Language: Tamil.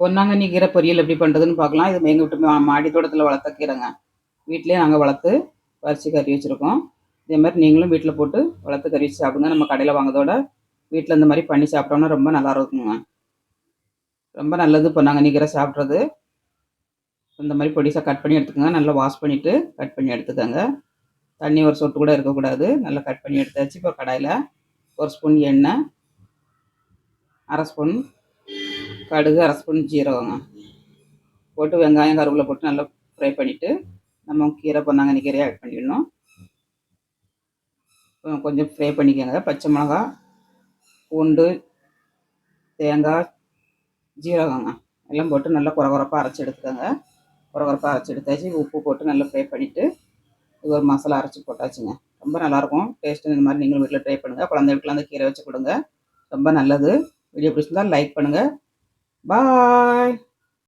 பொன்னாங்கண்ணி கீரை பொரியல் எப்படி பண்ணுறதுன்னு பார்க்கலாம். இது எங்கள் வீட்டு மாடி தோட்டத்தில் வளர்த்த கீரைங்க. வீட்டிலேயே நாங்கள் வளர்த்து பறித்து கறி வச்சுருக்கோம். இதே மாதிரி நீங்களும் வீட்டில் போட்டு வளர்த்து கறி வச்சு சாப்பிடுங்க. நம்ம கடையில் வாங்குறதோட வீட்டில் இந்த மாதிரி பண்ணி சாப்பிட்டோம்னா ரொம்ப நல்லா இருக்குங்க. ரொம்ப நல்லது பொன்னாங்கண்ணி கீரை சாப்பிட்றது. இந்த மாதிரி பொடிசாக கட் பண்ணி எடுத்துக்கோங்க. நல்லா வாஷ் பண்ணிவிட்டு கட் பண்ணி எடுத்துக்கோங்க. தண்ணி ஒரு சொட்டு கூட இருக்கக்கூடாது. நல்லா கட் பண்ணி எடுத்தாச்சு. இப்போ கடாயில் ஒரு ஸ்பூன் எண்ணெய் அரை ஸ்பூன் கடுகு அரை ஸ்பூன் ஜீரகங்க போட்டு வெங்காயம் கருவேப்பிலை போட்டு நல்லா ஃப்ரை பண்ணிவிட்டு நம்ம கீரை பொன்னாங்கண்ணி கீரையை ஆட் பண்ணிடணும். கொஞ்சம் ஃப்ரை பண்ணிக்கோங்க. பச்சை மிளகா பூண்டு தேங்காய் ஜீரகங்க. எல்லாம் போட்டு நல்லா குறகுறப்பாக அரைச்சி எடுத்துக்கோங்க. குறகுறப்பாக அரைச்சி எடுத்தாச்சு. உப்பு போட்டு நல்லா ஃப்ரை பண்ணிவிட்டு இது ஒரு மசாலா அரைச்சி போட்டாச்சுங்க. ரொம்ப நல்லாயிருக்கும். டேஸ்ட்டு இந்த மாதிரி நீங்களும் வீட்டில் ட்ரை பண்ணுங்கள் குழந்தைகளுக்குலாம் அந்த கீரை வச்சு கொடுங்க. ரொம்ப நல்லது. வீடியோ பிடிச்சிருந்தால் லைக் பண்ணுங்கள் Bye.